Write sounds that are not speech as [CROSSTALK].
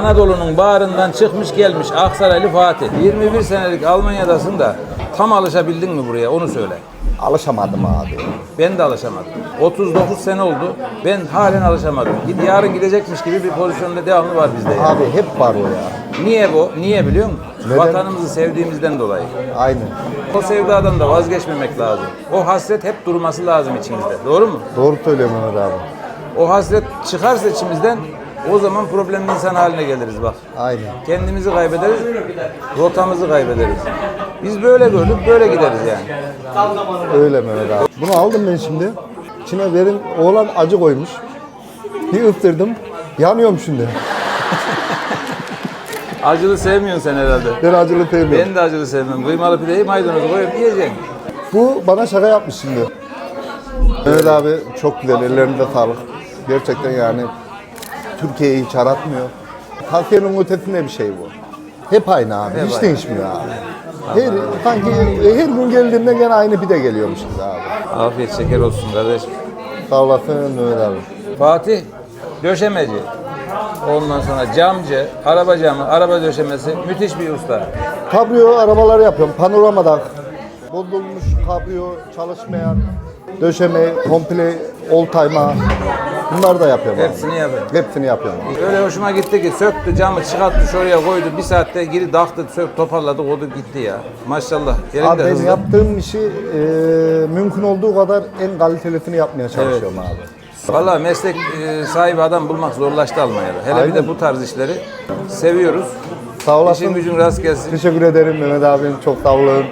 Anadolu'nun bağrından çıkmış gelmiş Aksaraylı Fatih. 21 senelik Almanya'dasın da tam alışabildin mi buraya onu söyle. Alışamadım abi. Ben de alışamadım. 39 sene oldu. Ben halen alışamadım. Gid- Yarın gidecekmiş gibi bir pozisyonda devamlı var bizde. ya. Abi hep var o ya. Niye bu? Niye biliyor musun? Neden? Vatanımızı sevdiğimizden dolayı. Aynen. O sevdadan da vazgeçmemek lazım. O hasret hep durması lazım içimizde. Doğru mu? Doğru söylüyor Mehmet abi. O hasret çıkarsa içimizden o zaman problemli insan haline geliriz bak. Aynen. Kendimizi kaybederiz, rotamızı kaybederiz. Biz böyle görüp böyle gideriz yani. Öyle Mehmet abi. Bunu aldım ben şimdi. İçine verin oğlan acı koymuş. Bir ıstırdım. Yanıyorum şimdi. [LAUGHS] Acılı sevmiyorsun sen herhalde. Ben acılı sevmiyorum. Ben de acılı sevmem. Kıymalı pideyi maydanozu koyup yiyeceksin. Bu bana şaka yapmış şimdi. Mehmet abi çok güzel. Ellerinde sağlık. Gerçekten yani Türkiye'yi hiç aratmıyor. Tavsiyenin ötesinde bir şey bu. Hep aynı abi. Hep hiç aynı. değişmiyor abi. Her, sanki her gün geldiğinde gene aynı pide geliyormuş gibi abi. Afiyet şeker olsun kardeşim. Sağ olasın Mehmet abi. Fatih döşemeci. Ondan sonra camcı, araba camı, araba döşemesi müthiş bir usta. Kabrio arabalar yapıyorum. Panoramada bozulmuş kabrio çalışmayan döşeme, komple old time'a bunları da yapıyorum. abi. Hepsini yapıyorum. Hepsini yapıyorum. abi. Öyle hoşuma gitti ki söktü camı çıkarttı şuraya koydu. Bir saatte geri daktı, sök, toparladı, koydu gitti ya. Maşallah. Yerinde Abi ben hızlı. yaptığım işi e, mümkün olduğu kadar en kalitelisini yapmaya çalışıyorum abi. Valla meslek e, sahibi adam bulmak zorlaştı Almanya'da. Hele bir de Aynen. bu tarz işleri seviyoruz. Sağ olasın. İşin gücün rast gelsin. Teşekkür ederim Mehmet abim. Çok sağ olun.